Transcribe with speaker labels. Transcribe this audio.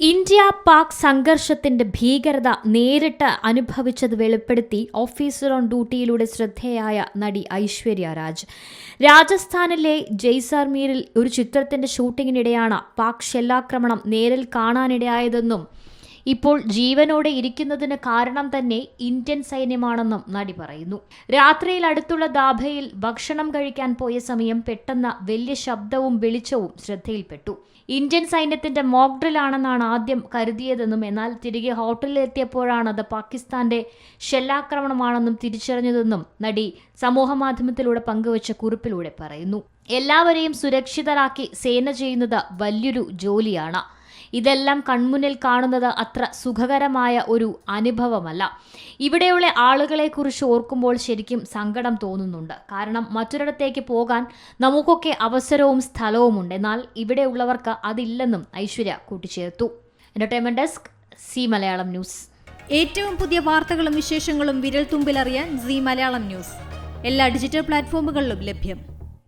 Speaker 1: India Pak സംഘർഷത്തിന്റെ ഭീകരത നേരിട്ട് അനുഭവിച്ചത് വെളിപ്പെടുത്തി ഓഫീസർ ഓൺ ഡ്യൂട്ടിയിലൂടെ ശ്രദ്ധേയായ നടി ഐശ്വര്യ രാജ്. രാജസ്ഥാനിലെ ജയ്സാർമീറിൽ ഒരു ചിത്രത്തിന്റെ ഷൂട്ടിങ്ങിനിടെയാണ് പാക് ഷെല്ലാക്രമണം നേരിൽ കാണാനിടയായതെന്നും ഇപ്പോൾ ജീവനോടെ ഇരിക്കുന്നതിന് കാരണം തന്നെ ഇന്ത്യൻ സൈന്യമാണെന്നും നടി പറയുന്നു. രാത്രിയിൽ അടുത്തുള്ള ദാഭയിൽ ഭക്ഷണം കഴിക്കാൻ പോയ സമയം പെട്ടെന്ന് വലിയ ശബ്ദവും വെളിച്ചവും ശ്രദ്ധയിൽപ്പെട്ടു. ഇന്ത്യൻ സൈന്യത്തിന്റെ മോക്ഡ്രിലാണെന്നാണ് ആദ്യം കരുതിയതെന്നും എന്നാൽ തിരികെ ഹോട്ടലിൽ എത്തിയപ്പോഴാണ് അത് പാകിസ്ഥാന്റെ ഷെല്ലാക്രമണമാണെന്നും തിരിച്ചറിഞ്ഞതെന്നും നടി സമൂഹമാധ്യമത്തിലൂടെ പങ്കുവച്ച കുറിപ്പിലൂടെ പറയുന്നു. എല്ലാവരെയും സുരക്ഷിതരാക്കി സേന ചെയ്യുന്നത് വലിയൊരു ജോലിയാണ്. ഇതെല്ലാം കൺമുന്നിൽ കാണുന്നത് അത്ര സുഖകരമായ ഒരു അനുഭവമല്ല. ഇവിടെയുള്ള ആളുകളെക്കുറിച്ച് ഓർക്കുമ്പോൾ ശരിക്കും സങ്കടം തോന്നുന്നുണ്ട്. കാരണം മറ്റൊരിടത്തേക്ക് പോകാൻ നമുക്കൊക്കെ അവസരവും സ്ഥലവുമുണ്ട്. എന്നാൽ ഇവിടെയുള്ളവർക്ക് അതില്ലെന്നും ഐശ്വര്യ കൂട്ടിച്ചേർത്തു. Entertainment desk Zee Malayalam news.
Speaker 2: ഏറ്റവും പുതിയ വാർത്തകളും വിശേഷങ്ങളും വിരൽ തുമ്പിലറിയാൻ സി മലയാളം ന്യൂസ്. എല്ലാ ഡിജിറ്റൽ പ്ലാറ്റ്ഫോമുകളിലും ലഭ്യം.